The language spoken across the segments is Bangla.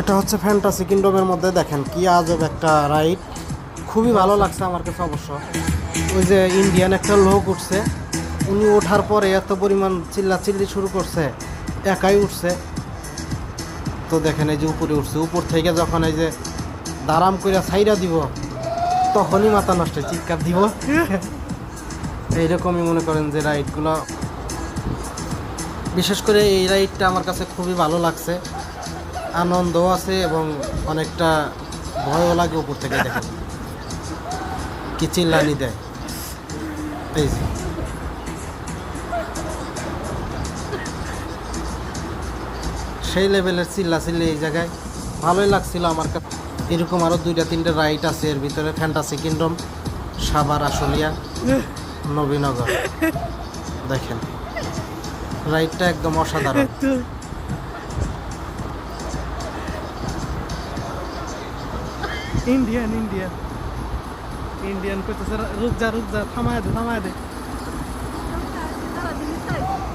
এটা হচ্ছে ফ্যান্টাসি কিংডমের মধ্যে দেখেন কি আজব একটা রাইড খুবই ভালো লাগছে আমার কাছে অবশ্য। ওই যে ইন্ডিয়ান একটা লোক উঠছে, উনি ওঠার পরে এত পরিমাণ চিল্লা চিল্লি শুরু করছে, একাই উঠছে। তো দেখেন এই যে উপরে উঠছে, উপর থেকে যখন এই যে দারাম করে সাইরা দিব, তখনই মাথা নষ্ট চিৎকার দিব। এইরকমই মনে করেন যে রাইডগুলো বিশেষ করে এই রাইডটা আমার কাছে খুবই ভালো লাগছে। আনন্দও আছে এবং অনেকটা ভয়ও লাগে উপর থেকে দেখে। কি চিল্লানি দেয়। এই যে। সেই লেভেলের চিল্লা চিল্লি এই জায়গায়। ভালোই লাগছিল আমার কাছে এরকম আরও দুইটা, তিনটে রাইড আছে এর ভিতরে। ফ্যান্টাসি কিংডম সাবার আশুলিয়া, নবীনগর। দেখেন। রাইডটা একদম অসাধারণ। ইন্ডিয়ান ইন্ডিয়ান ইন্ডিয়ান কইতেছে রুক যা রুক যা থামায় দে থামায় দে।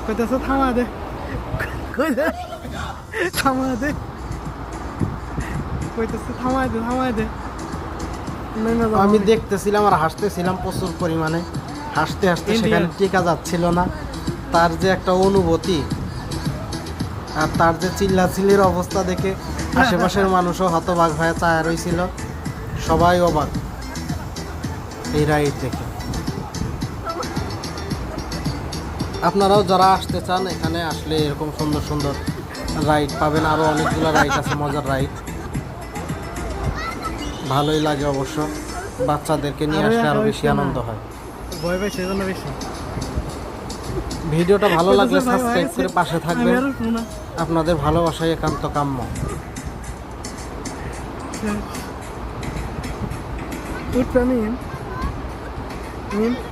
কইতেছে থামায় দে। থামায় দে। কইতেছে থামায় দে থামায় দে। আমি দেখতেছিলাম আর হাসতেছিলাম প্রচুর পরিমাণে। হাসতে হাসতে সেখানে টিকা যাচ্ছিল না। তার যে একটা অনুভূতি আর তার যে চিল্লাচিল্লির অবস্থা দেখে আশেপাশের মানুষও হতবাক হয়ে চায়া রইছিল। সবাই অবাক। এই রাইড দেখে। আপনারাও যারা আসতে চান এখানে আসলে এরকম সুন্দর সুন্দর রাইড পাবেন। আরও অনেকগুলো রাইড আছে মজার রাইড। ভালোই লাগে অবশ্য। বাচ্চাদেরকে নিয়ে আসলে একা আরও বেশি আনন্দ হয়। ভিডিওটা ভালো লাগলে সাবস্ক্রাইব করে পাশে থাকবেন। না। আপনাদের ভালোবাসাই একান্ত কাম্য। Urfa'lıyım. Mim.